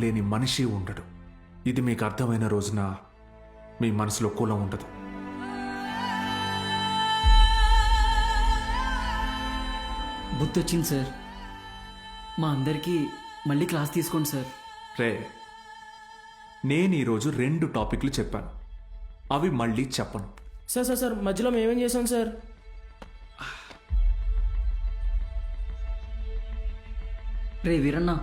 లేని మనిషి ఉండడు. ఇది మీకు అర్థమైన రోజున మీ మనసులో కులం ఉండదు. బుద్ధి వచ్చింది సార్. మా అందరికీ మళ్ళీ క్లాస్ తీసుకోండి సార్. రే నేను ఈరోజు రెండు టాపిక్లు చెప్పాను. అవి మళ్ళీ చెప్పను. సార్ సార్ సార్ మధ్యలో మేమేం చేసాం సార్? రే వీరన్న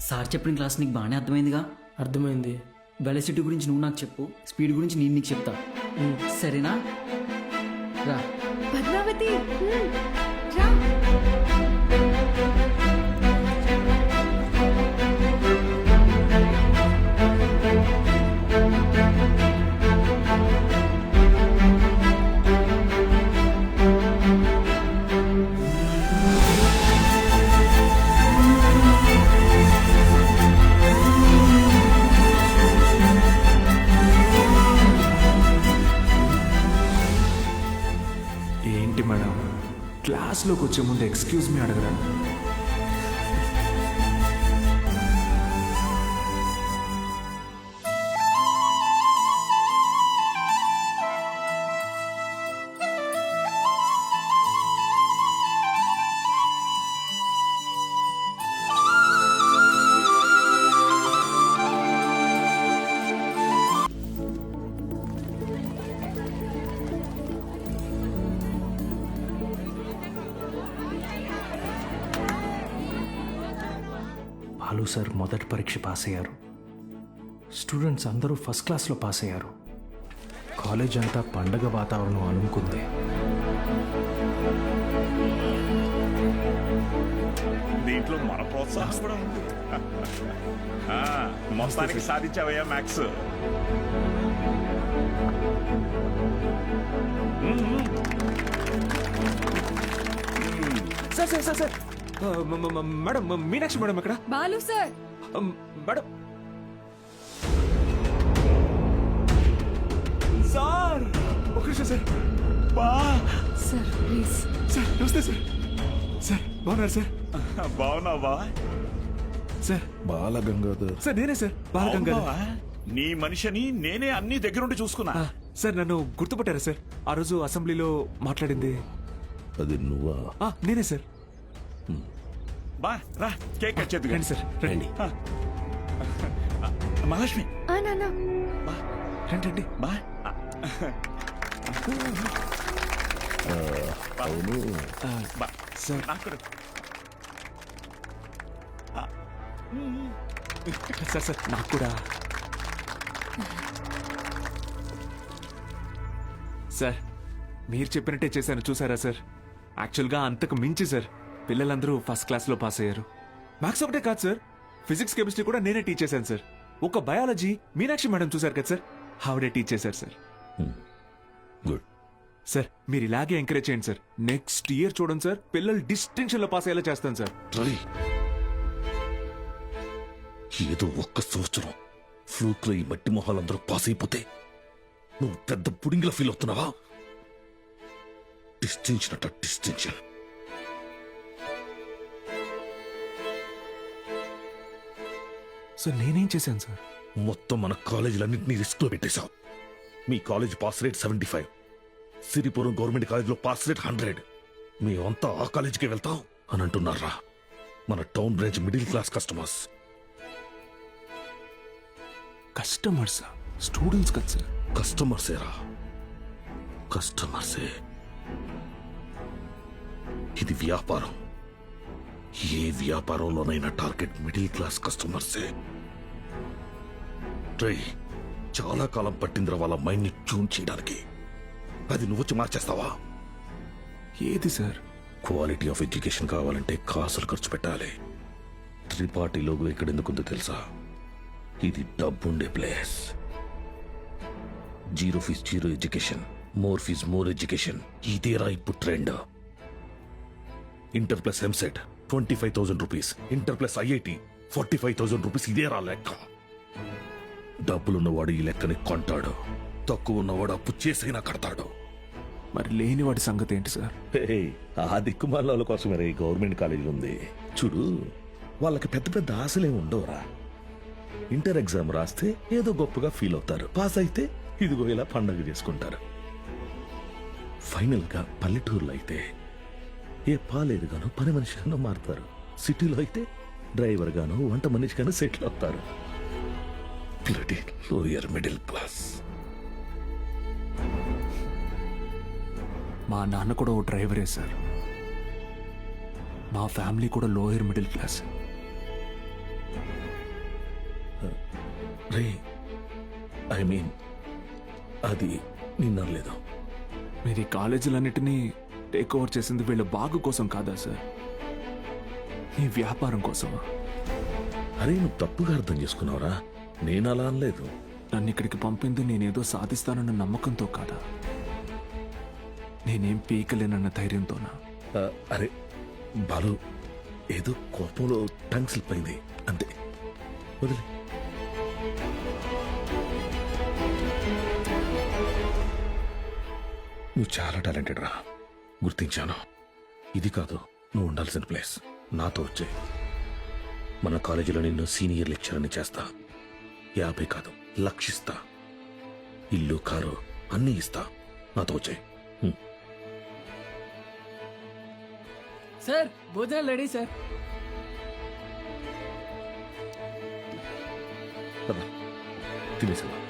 సార్ చెప్పిన క్లాస్ నీకు బాగానే అర్థమైందిగా? అర్థమైంది. వెలసిటీ గురించి నువ్వు నాకు చెప్పు. స్పీడ్ గురించి నేను నీకు చెప్తా. సరేనా? రా. పద్మావతి క్లాస్లోకి వచ్చే ముందు ఎక్స్క్యూజ్ మీ అడగరా? బాలు సార్ మొదటి పరీక్ష పాస్ అయ్యారు. స్టూడెంట్స్ అందరూ ఫస్ట్ క్లాస్లో పాస్ అయ్యారు. కాలేజ్ అంతా పండగ వాతావరణం అలుముకుంది దీంట్లో మన ప్రోత్సాహం కూడా ఉంది. ఆ, మొత్తానికి సాధించావయ్యా Max sir sir sir. Madam Meenakshi madam ఎక్కడ? బాలు సార్. మేడం. సార్! ఒక నిమిషం సార్. బా. Sir please. సార్ నమస్తే సార్. సార్ బాగున్నారు సార్? బాగున్నావా? సార్. బాలగంగాధర్. సార్ నేనే సార్ బాలగంగాధర్? నీ మనిషిని నేనే అన్ని దగ్గరుండి చూసుకున్నా. సార్ నన్ను గుర్తుపట్టారా సార్? ఆ రోజు అసెంబ్లీలో మాట్లాడింది. అది నువ్వా? ఆ, నేనే సార్. బా రా కేక్ కట్ చేద్దుగా. రండి సార్ రండి. మహాలక్ష్మి. ఆ నాన్న. రండి రండి బా. అవును. బా. సార్. నాకు. సార్ సార్ నాకు కూడా. సార్ మీరు చెప్పినట్టే చేశాను. చూసారా సార్? యాక్చువల్గా అంతకు మించి సార్. పిల్లలందరూ ఫస్ట్ క్లాస్లో పాస్ అయ్యారు. మ్యాథ్స్ ఒకటే కాదు సార్. ఫిజిక్స్ కెమిస్ట్రీ కూడా నేనే టీచ్ చేశాను సార్. ఒక బయాలజీ మీనాక్షి మేడం చూశారు కదా సార్. ఆవిడే టీచ్ చేశారు సార్. గుడ్. సార్ మీరు ఇలాగే ఎంకరేజ్ చేయండి సార్. నెక్స్ట్ ఇయర్ చూడండి సార్. పిల్లలు డిస్టింక్షన్లో పాస్ అయ్యేలా చేస్తాను సార్. ట్రై. ఏదో ఒక్క సంవత్సరం ఫ్లూక్లో ఈ మట్టి మొహాలందరూ పాస్ అయిపోతే నువ్వు పెద్ద పుడింగిలా ఫీల్ అవుతున్నావా? డిస్టింక్షన్ అట డిస్టింక్షన్. సార్ నేనేం చేశాను సార్? మొత్తం మన కాలేజీలన్నింటినీ రిస్క్లో పెట్టేశావు. మీ college pass rate seventy five. Siripuram government కాలేజీలో పాస్ రేట్ హండ్రెడ్. మేమంతా ఆ కాలేజీకి వెళ్తాం అని అంటున్నారా? మన town branch middle class customers. Customers? Students కదా సార్. కస్టమర్సేరా? కస్టమర్సే. ఇది వ్యాపారం. ఏ వ్యాపారంలోనైనా టార్గెట్ మిడిల్ క్లాస్ కస్టమర్సే? ట్రై చాలా కాలం పట్టిందిరా వాళ్ళ మైండ్ని ట్యూన్ చేయడానికి. అది నువ్వు వచ్చి మార్చేస్తావా? ఏది సార్? క్వాలిటీ ఆఫ్ ఎడ్యుకేషన్ కావాలంటే కాసులు ఖర్చు పెట్టాలి. త్రిపాఠి లోగో ఇక్కడ ఎందుకుందో తెలుసా? ఇది డబ్బుండే place. Zero fees zero education more fees more education. ఇదేరా ఇప్పుడు trend. Inter plus EAMCET. Twenty five thousand rupees. Inter plus IIT forty five thousand rupees ఇదేరా లెక్క. డబ్బులున్నవాడు ఈ లెక్కని కొంటాడు. తక్కువ ఉన్నవాడు అప్పు చేసైనా కడతాడు. మరి లేని వాడి సంగతి ఏంటి సార్? ఆ దిక్కుమాల కోసమే ఈ గవర్నమెంట్ కాలేజీలు ఉంది. చూడు వాళ్ళకి పెద్ద పెద్ద ఆశలేం ఉండవురా. ఇంటర్ ఎగ్జామ్ రాస్తే ఏదో గొప్పగా ఫీల్ అవుతారు. పాస్ అయితే ఇదిగో ఇలా పండగ చేసుకుంటారు. ఫైనల్గా పల్లెటూరులో అయితే ఏ పాలేరుగానో పని మనిషిగానో మారుతారు. సిటీలో అయితే డ్రైవర్ గానో వంట మనిషిగానో సెటిల్ అవుతారు. Lower middle class. మా నాన్న కూడా ఓ డ్రైవరే సార్. మా ఫ్యామిలీ కూడా లోయర్ మిడిల్ క్లాస్. రే ఐ మీన్ అది నిన్నలేదు మీరు ఈ కాలేజీలన్నిటినీ టేక్ ఓవర్ చేసింది వీళ్ళ బాగు కోసం కాదా సార్? మీ వ్యాపారం కోసమా అరే నువ్వు తప్పుగా అర్థం చేసుకున్నావురా. నేను అలా అనలేదు. నన్ను ఇక్కడికి పంపింది నేనేదో సాధిస్తానన్న నమ్మకంతో కాదా? నేనేం పీకలేనన్న ధైర్యంతోనా? ఆ, అరే బాలు ఏదో కోపంలో టంగ్ స్లిప్ అయింది అంతే. వదిలే. నువ్వు చాలా టాలెంటెడ్ రా గుర్తించాను. ఇది కాదు నువ్వు ఉండాల్సిన ప్లేస్. నాతో వచ్చే. మన కాలేజీలో నిన్ను సీనియర్ లెక్చరర్ని చేస్తా. యాభై కాదు లక్షిస్తా. ఇల్లు కారు అన్నీ ఇస్తా. నాతో వచ్చే. సార్ భోజనాలు రెడీ సార్. తినేసా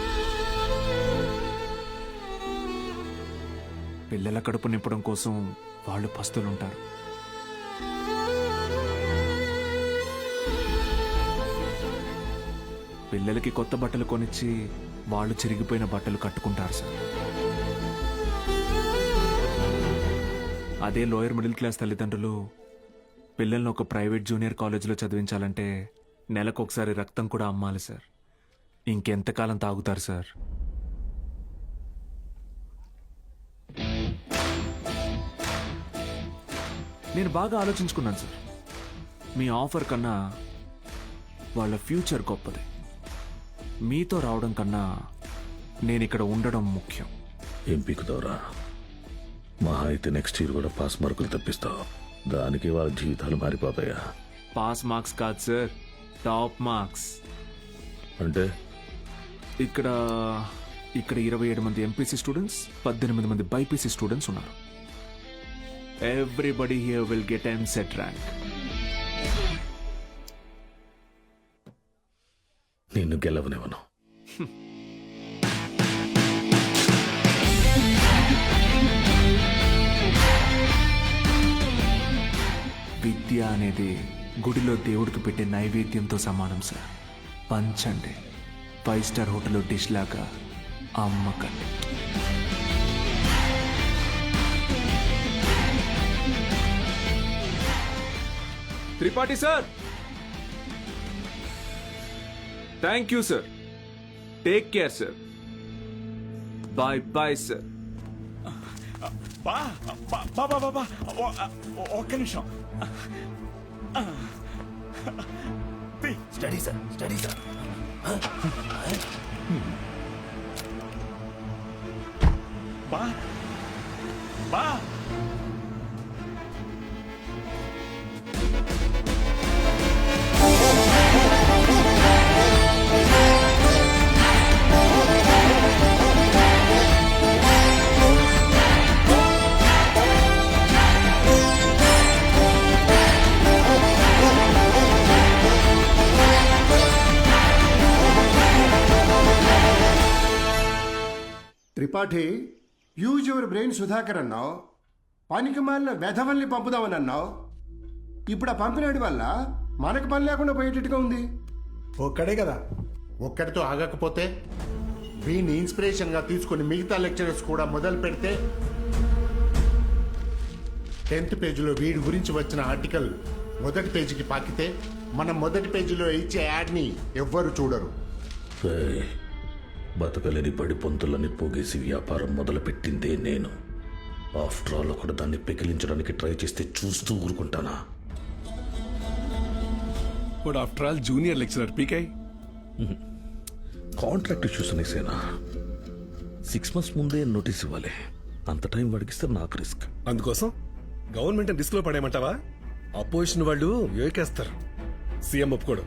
పిల్లల కడుపు నింపడం కోసం వాళ్ళు పస్తులుంటారు. పిల్లలకి కొత్త బట్టలు కొనిచ్చి వాళ్ళు చిరిగిపోయిన బట్టలు కట్టుకుంటారు సార్. అదే లోయర్ మిడిల్ క్లాస్ తల్లిదండ్రులు పిల్లల్ని ఒక ప్రైవేట్ జూనియర్ కాలేజీలో చదివించాలంటే నెలకు ఒకసారి రక్తం కూడా అమ్మాలి సార్. ఇంకెంతకాలం తాగుతారు సార్? నేను బాగా ఆలోచించుకున్నాను సార్. మీ ఆఫర్ కన్నా వాళ్ళ ఫ్యూచర్ గొప్పది. మీతో రావడం కన్నా నేను ఇక్కడ ఉండడం ముఖ్యం. ఏం పీకుతావురా మహా అయితే నెక్స్ట్ ఇయర్ కూడా పాస్ మార్కులు తప్పిస్తావు. దానికి వాళ్ళ జీవితాలు మారిపోతాయా? పాస్ మార్క్స్ కాదు సార్. టాప్ మార్క్స్ అంటే? ఇక్కడ ఇక్కడ ఇరవై ఏడు మంది ఎంపీసీ స్టూడెంట్స్ పద్దెనిమిది మంది బైపీసీ స్టూడెంట్స్ ఉన్నారు. Everybody here will get EAMCET rank నిన్ను గెలవనివ్వను. విద్య అనేది గుడిలో దేవుడికి పెట్టే నైవేద్యంతో సమానం సార్. పంచండి. ఫైవ్ స్టార్ హోటల్లో డిష్ లాగా అమ్మకండి. Tripathi sir. Thank you sir take care sir bye bye sir బా బా బా బా బా ఒక్క నిమిషం. స్టడీ సార్ స్టడీ సార్ బా బా. Tripathi use your brain Sudhakar అన్నావు. పనికి మాలిన వెధవల్ని పంపుదామని అన్నావు. ఇప్పుడు ఆ పంపినాడి వల్ల మనకు పని లేకుండా పోయేటట్టుగా ఉంది. ఒక్కడే కదా. ఒక్కడితో ఆగకపోతే వీడిని ఇన్స్పిరేషన్గా తీసుకుని మిగతా లెక్చరర్స్ కూడా మొదలు పెడితే టెన్త్ పేజీలో వీడి గురించి వచ్చిన ఆర్టికల్ మొదటి పేజీకి పాకితే మన మొదటి పేజీలో ఇచ్చే యాడ్ని ఎవ్వరు చూడరు. బతకలేని పడి పొంతులని పోగేసి వ్యాపారం మొదలుపెట్టిందే నేను. ఆఫ్టర్ ఆల్ ఒకడు దాన్ని పెకిలించడానికి ట్రై చేస్తే చూస్తూ ఊరుకుంటానా? But after all junior lecturer PK. Contract issues అనేసేనా సిక్స్ మంత్స్ ముందే నోటీస్ ఇవ్వాలి. అంత టైం వాడికిస్తే నాకు రిస్క్. అందుకోసం గవర్నమెంట్ రిస్క్లో పడేయమంటావా అపోజిషన్ వాళ్ళు యోకేస్తారు సీఎం ఒప్పుకోడు.